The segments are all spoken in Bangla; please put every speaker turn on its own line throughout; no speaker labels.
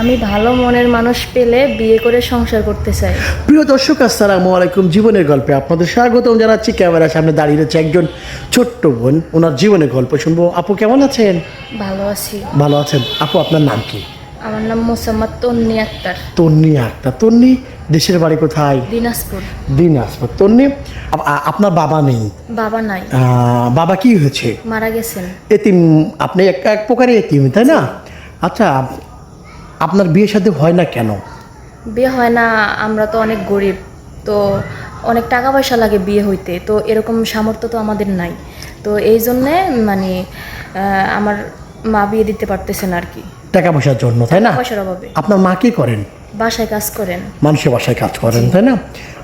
আমি ভালো মনের মানুষ পেলে বিয়ে করে সংসার করতে চাই।
প্রিয় দর্শক আসসালামু আলাইকুম। জীবনের গল্পে আপনাদের স্বাগতম জানাচ্ছি। ক্যামেরার সামনে দাঁড়িয়ে রয়েছে একজন ছোট্ট বোন। ওনার জীবনের গল্প শুনব। আপু কেমন আছেন?
ভালো আছি।
ভালো আছেন। আপু আপনার নাম কি?
আমার নাম মোসাম্মদ তন্নি আক্তার।
তন্নি আক্তার। তন্নি দেশের বাড়ি কোথায়?
দিনাজপুর।
দিনাজপুর। তন্নি আপনার বাবা নেই?
বাবা নাই।
বাবা কি হয়েছে?
মারা গেছেন।
এতিম আপনি এক এক প্রকারে এতিম তাই না? আচ্ছা আপনার বিয়ের সাথে হয় না কেন?
বিয়ে হয় না আমরা তো অনেক গরিব তো অনেক টাকা পয়সা লাগে বিয়ে হইতে তো এরকম সামর্থ্য তো আমাদের নাই। তো এই জন্যে মানে আমার মা বিয়ে দিতে পারতেছেন আর কি।
টাকা পয়সার জন্য তাই না?
পয়সার অভাবে।
আপনার মা কি করেন?
বাসায় কাজ করেন।
মানুষের বাসায় কাজ করেন তাই না?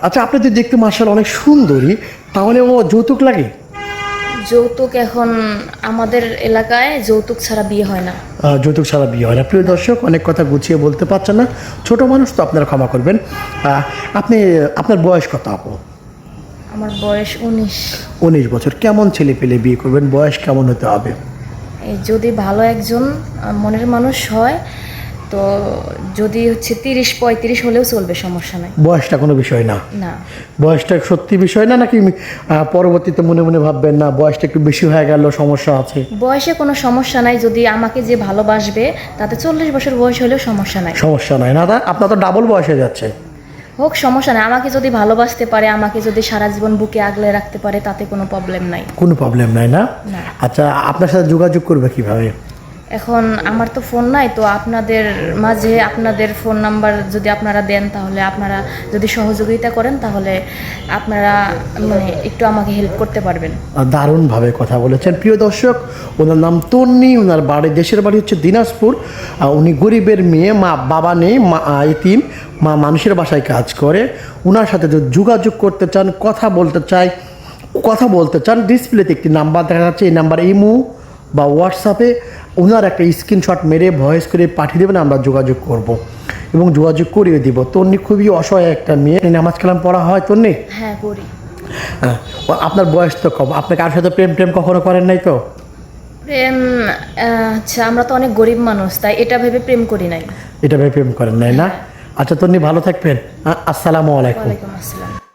আচ্ছা আপনি তো দেখতে মার্শাল অনেক সুন্দরী তাহলে ও যৌতুক লাগে?
যৌতুক এখন আমাদের এলাকায় যৌতুক ছাড়া বিয়ে হয় না।
যৌতুক ছাড়া বিয়ে হয় না। প্রিয় দর্শক অনেক কথা গুছিয়ে বলতে পারছেন না। ছোট মানুষ তো আপনারা ক্ষমা করবেন। আপনি আপনার বয়স কত আপু?
আমার বয়স উনিশ।
উনিশ বছর। কেমন ছেলে পেলে বিয়ে করবেন? বয়স কেমন হতে হবে?
যদি ভালো একজন মনের মানুষ হয় তো যদি হচ্ছে তিরিশ পঁয়ত্রিশ হলেও চলবে সমস্যা নাই।
বয়সটা কোনো বিষয় না।
না।
বয়সটা সত্যি বিষয় না নাকি পরবর্তীতে মনে মনে ভাববেন না বয়সটা একটু বেশি হয়ে গেল সমস্যা আছে?
বয়সে কোনো সমস্যা নাই যদি আমাকে যে ভালোবাসবে তাতে চল্লিশ বছর বয়স হলেও সমস্যা নাই।
সমস্যা নাই। না আপনার তো ডাবল বয়স হয়ে যাচ্ছে।
হোক সমস্যা নাই। আমাকে যদি ভালোবাসতে পারে আমাকে যদি সারা জীবন বুকে আগলে রাখতে পারে তাতে কোনো প্রবলেম নাই।
কোনো প্রবলেম নাই না। আচ্ছা আপনার সাথে যোগাযোগ করবে কীভাবে?
এখন আমার তো ফোন নাই, তো আপনাদের মাঝে আপনাদের ফোন নাম্বার যদি আপনারা দেন, তাহলে আপনারা যদি সহযোগিতা করেন, তাহলে আপনারা মানে একটু আমাকে হেল্প করতে পারবেন।
দারুণভাবে কথা বলেছেন। প্রিয় দর্শক, ওনার নাম তন্নি, ওনার বাড়ি, দেশের বাড়ি হচ্ছে দিনাজপুর। উনি গরিবের মেয়ে, মা, বাবা নেই, মা এতিম মা মানুষের বাসায় কাজ করে। ওনার সাথে যদি যোগাযোগ করতে চান, কথা বলতে চাই, কথা বলতে চান ডিসপ্লেতে একটি নাম্বার দেখা যাচ্ছে, এই নাম্বার ইমো বা হোয়াটসঅ্যাপে ওনার একটা স্ক্রিনশট মেরে ভয়েস করে পাঠিয়ে দেবেন আমরা যোগাযোগ করব। এবং যোগাযোগ করিয়ে দিব। তন্নি খুবই অসহায় একটা মেয়ে। নামাজ কালাম পড়া হয় তন্নি?
হ্যাঁ করি
হ্যাঁ, আপনার বয়স তো কম। আপনি কার সাথে প্রেম প্রেম কখনো করেন নাই তো?
প্রেম আচ্ছা আমরা তো অনেক গরিব মানুষ তাই এটা ভেবে প্রেম করি নাই।
এটা ভেবে প্রেম করেন নাই না? আচ্ছা তন্নি ভালো থাকবেন। আসসালামু আলাইকুম।
আসসালাম।